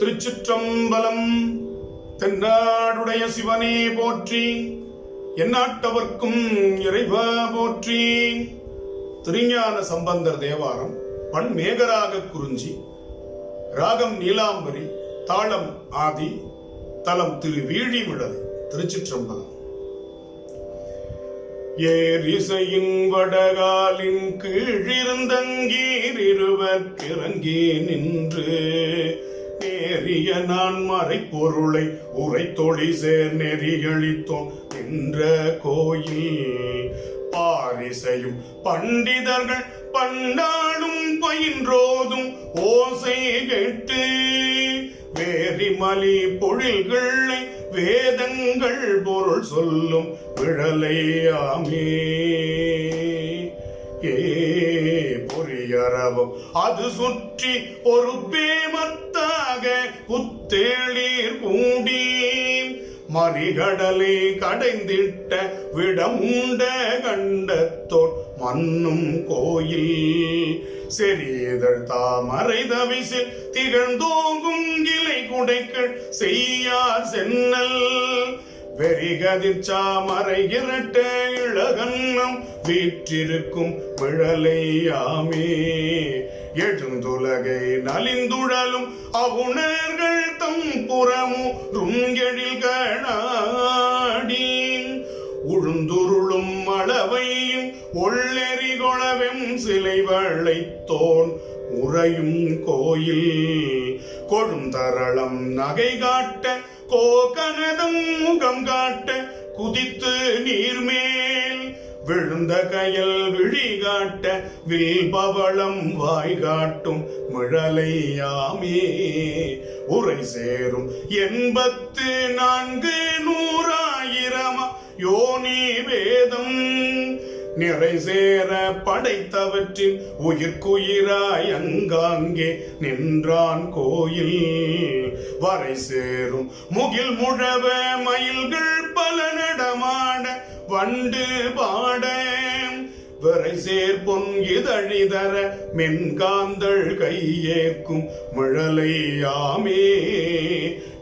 திருச்சிற்றம்பலம் தென்னாடுடைய சிவனே போற்றி எந்நாட்டவர்க்கும் இறைவா போற்றி. திருஞான சம்பந்தர் தேவாரம் பண் மேகராக குறிஞ்சி ராகம் நீலாம்பரி தாளம் ஆதி தலம் திரு வீழிமிழது திருச்சிற்றம்பலம். ஏரிசையின் வடகாலின் கீழிருந்தங்கீர் இருவர் கிறங்கே நின்று நேரிய நான் மறைப்பொருளை உரை தொழி சேர் நெறியளித்தோம். என்ற கோயில் பாரிசையும் பண்டிதர்கள் பண்டாடும் பயின்றோதும் ஓசை கேட்டு வேரிமலி பொழில்களை வேதங்கள் பொருள் சொல்லும் விழலையாமே ஏ பொறியரவம் அது சுற்றி ஒரு பேமத்தாக புத்தேளீர் கூடி. மறிகடலை கடைந்திட்ட விடமுண்ட கண்டத்தோர் மண்ணும் கோயில். செறியதழ் தாமரை தவிசில் திகழ்ந்தோங்கும் கிளை குடைக்கள் செய்யார் சென்னல். வெறிகதிர் சாமரை இரட்ட இளகன்னம் வீற்றிருக்கும் விழலையாமே எழுந்துலகை நலிந்துழலும் அவுணர்கள் தம் புறமும் எழில் கணாடி உழுந்துருளும் அளவையும் ஒள்ளெறிகொளவெம் சிலை வளைத்தோன் உறையும் கோயில். கொழுந்தரளம் நகை காட்ட கோகனதம் முகம் காட்ட குதித்து நீர்மேல் விழுந்த கயல் விழி காட்ட வில் பவளம் வாய் காட்டும் மிழலையாமே உரை சேரும் எண்பத்து நான்கு நூறாயிரமா? யோனி வேதம். நிறை சேர படைத்தவற்றின் உயிர்க்குயிராய் அங்காங்கே நின்றான் கோயில். வரை சேரும் முகில் முழவ மயில்கள் பல நடமாட வண்டு பாட விரை சேர்பொன் இதழிதர மென்காந்தள் கையேற்கும் மிழலையாமே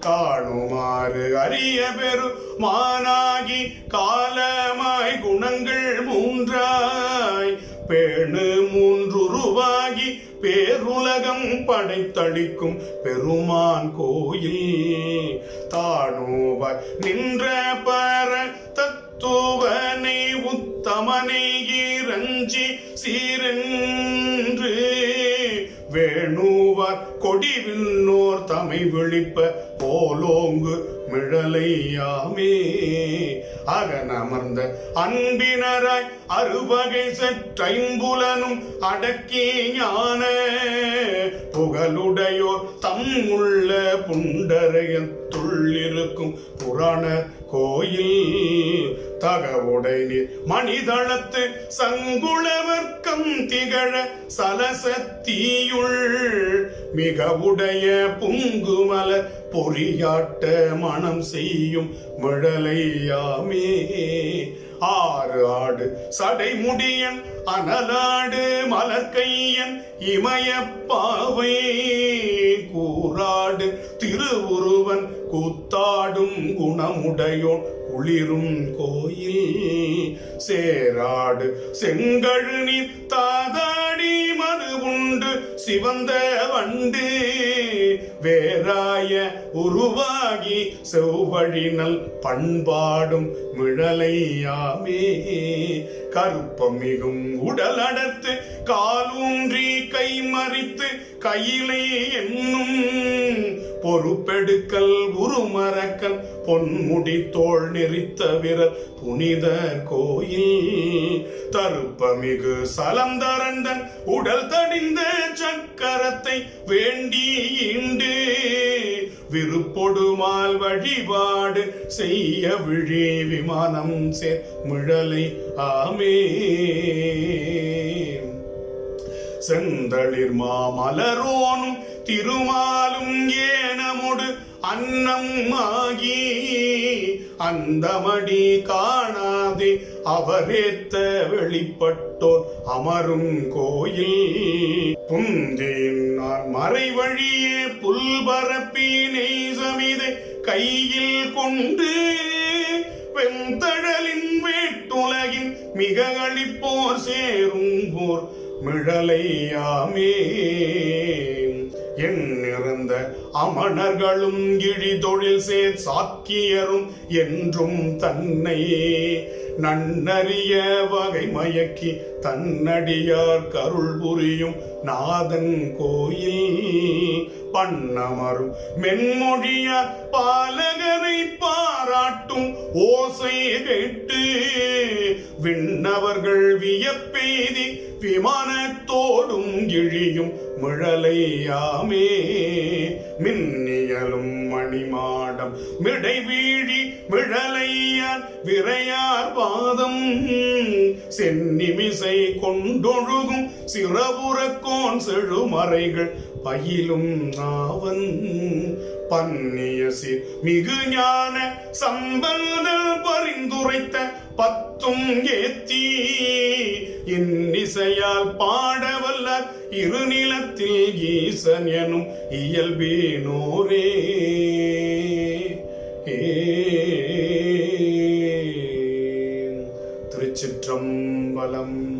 காணுமாறு அரிய பெரு மானாகி காலமாய் குணங்கள் மூன்றாய். பேணு மூன்றுருவாகி பேருலகம் படைத்தளிக்கும் பெருமான் கோயில். தானோவாய் நின்ற பர தூவனை உத்தமனை இறஞ்சி சீரென்று வேணுவார் கொடி விண்ணோர் தமை விழிப்ப போலோங்கு மிழலையாமே. அகனமர்ந்த அன்பினராய் அறுவகை சற்றைம்புலனும் அடக்கி ஞான புகழுடையோர் தம் உள்ள புண்டரையத்துள்ளிருக்கும் புராண கோயில். தகவுடை நீர் மணிதளத்து சங்குளவர்க்கம் திகழ சலசத்தீயுள். மிக உடைய புங்குமல பொறியாட்ட மனம் செய்யும் விழலையாமே ஆறு ஆடு சடைமுடியன் அனலாடு மலர்கையன் இமயப்பாவை கூறாடு திருவுருவன் கூத்தாடும் குணமுடையோன் குளிரும் கோயில். சேராடு செங்கழுநீர் தாதாடி மது உண்டு சிவந்த வண்டு வேறாய உருவாகி செவ்வழினல் பண்பாடும் மிழலையாமே. கருப்பமிகும் உடல் அடர்த்து காலூன்றி கை மறித்து கையிலே என்னும் பொறுப்பெடுக்கல் உருமரக்கல் பொன்முடி தோல் நெறித்த விரல் புனித கோயில். தருப்பமிகு சலந்தரந்தன் உடல் தடிந்த சக்கரத்தை வேண்டி இண்டு விருப்பொடுமால் வழிபாடு செய்ய விழே விமானம் சேர் மிழலை ஆமே. செந்தளிர் மாமலரோனும் திருமாலும் ஏ அன்னம் ஆகி அந்தமடி காணாதே அவரேத்த வெளிப்பட்டோர் அமரும் கோயில். புந்தேன் நான் மறைவழியே புல்பரப்பினை சமிதை கையில் கொண்டு வெண்தழலின் வேட்டுலகின் மிக அழிப்போர் சேரும் போர் மிழலையாமே. எண்ணிறந்த அமணர்களும் இழி தொழில் சேர் சாக்கியரும் என்றும் தன்னை நன்னறிய வகை மயக்கி தன்னடியார் கருள் புரியும் நாதன் கோயில் பண்ணமரும். மென்மொழியார் பாலகரை பாராட்டும் ஓசை கேட்டு விண்ணவர்கள் வியப்பெய்தி விமானத்தோடும் இழியும் மிழலையாமே மின்னியலும் மணிமாடம். மிடை வீழி மிழலையார் விரையார் பாதம். சென்னிமிசை கொண்டொழுகும் சிறபுறக்கோன் செழுமறைகள் பயிலும் நாவன் பன்னியசி மிகு ஞான சம்பந்தல் பரிந்துரைத்த பத்தும் ஏத்தி. இன்னிசையால் பாடவல்ல இருநிலத்தில் ஈசன் எனும் இயல்பேனோரே. ஏ. திருச்சிற்றம்பலம்